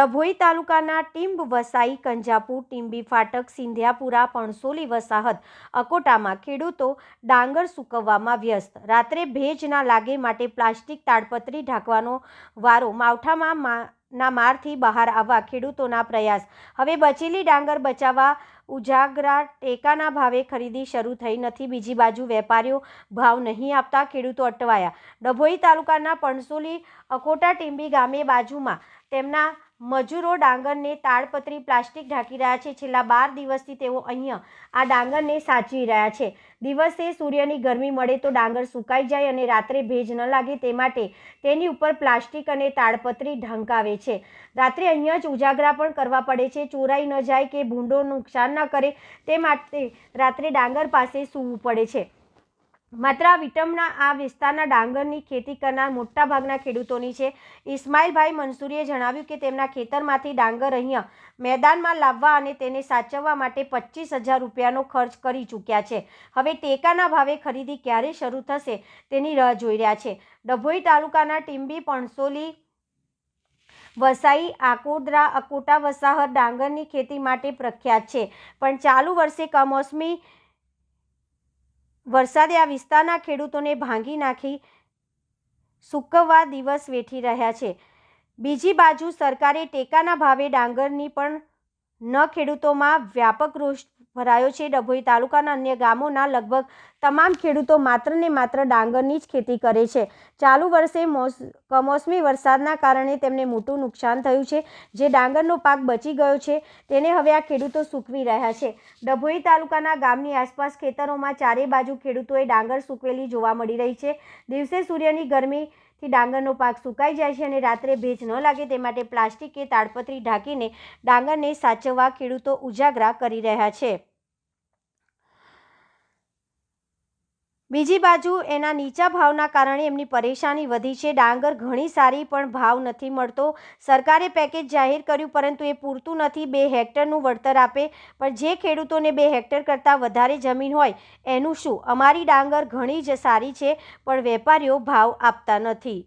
ડભોઈ તાલુકાના ટીંબ વસાઈ, કંજાપુર, ટીંબી, ફાટક, સિંધિયાપુરા, પણસોલી વસાહત અકોટામાં ખેડૂતો ડાંગર સૂકવવામાં વ્યસ્ત. રાત્રે ભેજ ના લાગે માટે પ્લાસ્ટિક તાડપત્રી ઢાંકવાનો વારો માવઠામાં ના મારથી બહાર આવવા ખેડૂતોના પ્રયાસ. હવે બચેલી ડાંગર બચાવવા ઉજાગરા ટેકાના ભાવે ખરીદી શરૂ થઈ નથી. બીજી બાજુ વેપારીઓ ભાવ નહીં આપતા ખેડૂતો અટવાયા. ડભોઈ તાલુકાના પણસોલી અકોટા ટીંબી ગામે બાજુમાં તેમના મજૂરો ડાંગરને તાડપત્રી પ્લાસ્ટિક ઢાંકી રહ્યા છે. છેલ્લા બાર દિવસથી તેઓ અહીંયા આ ડાંગરને સાચવી રહ્યા છે. દિવસે સૂર્યની ગરમી મળે તો ડાંગર સુકાઈ જાય અને રાત્રે ભેજ ન લાગે તે માટે તેની ઉપર પ્લાસ્ટિક અને તાડપત્રી ઢંકાવે છે. રાત્રે અહીંયા જ ઉજાગરા પણ કરવા પડે છે. ચોરાઈ ન જાય કે ભૂંડો નુકસાન ન કરે તે માટે રાત્રે ડાંગર પાસે સૂવું પડે છે. માત્ર વિટમના, આ વિસ્તારના ડાંગરની ખેતી કરનાર મોટાભાગના ખેડૂતોની છે. ઇસ્માઇલભાઈ મંસૂરીએ જણાવ્યું કે તેમના ખેતરમાંથી ડાંગર અહીંયા મેદાનમાં લાવવા અને તેને સાચવવા માટે પચીસ હજાર રૂપિયાનો ખર્ચ કરી ચૂક્યા છે. હવે ટેકાના ભાવે ખરીદી ક્યારે શરૂ થશે તેની રાહ જોઈ રહ્યા છે. ડભોઈ તાલુકાના ટીંબી, પણસોલી, વસાઈ આકોદરા અકોટા વસાહત ડાંગરની ખેતી માટે પ્રખ્યાત છે. પણ ચાલુ વર્ષે કમોસમી વરસાદે આ વિસ્તારના ખેડૂતોને ભાંગી નાખી સૂકવવા દિવસ વેઠી રહ્યા છે. બીજી બાજુ સરકારે ટેકાના ભાવે ડાંગરની પણ ન ખેડૂતોમાં વ્યાપક રોષ ભરાયો છે. ડભોઈ તાલુકાના અન્ય ગામોના લગભગ તમામ ખેડૂતો માત્ર ને માત્ર ડાંગરની જ ખેતી કરે છે. ચાલુ વર્ષે મોસ, કમોસમી વરસાદના કારણે તેમને મોટું નુકસાન થયું છે. જે ડાંગરનો પાક બચી ગયો છે, તેને હવે આ ખેડૂતો સૂકવી રહ્યા છે. ડભોઈ તાલુકાના ગામની આસપાસ ખેતરોમાં ચારે બાજુ ખેડૂતોએ ડાંગર સૂકવેલી જોવા મળી રહી છે. દિવસે સૂર્યની ગરમીથી ડાંગરનો પાક સુકાઈ જાય છે અને રાત્રે ભેજ ન લાગે તે માટે પ્લાસ્ટિક કે તાડપત્રી ઢાંકીને ડાંગરને સાચવવા ખેડૂતો ઉજાગરા કરી રહ્યા છે. બીજી બાજુ એના નીચા ભાવના કારણે એમની પરેશાની વધી છે. ડાંગર ઘણી સારી પણ ભાવ નથી મળતો. સરકારે પેકેજ જાહેર કર્યું પરંતુ એ પૂરતું નથી. બે હેક્ટરનું વળતર આપે. પણ જે ખેડૂતોને બે હેક્ટર કરતાં વધારે જમીન હોય, એનું શું? અમારી ડાંગર ઘણી જ સારી છે, પણ વેપારીઓ ભાવ આપતા નથી.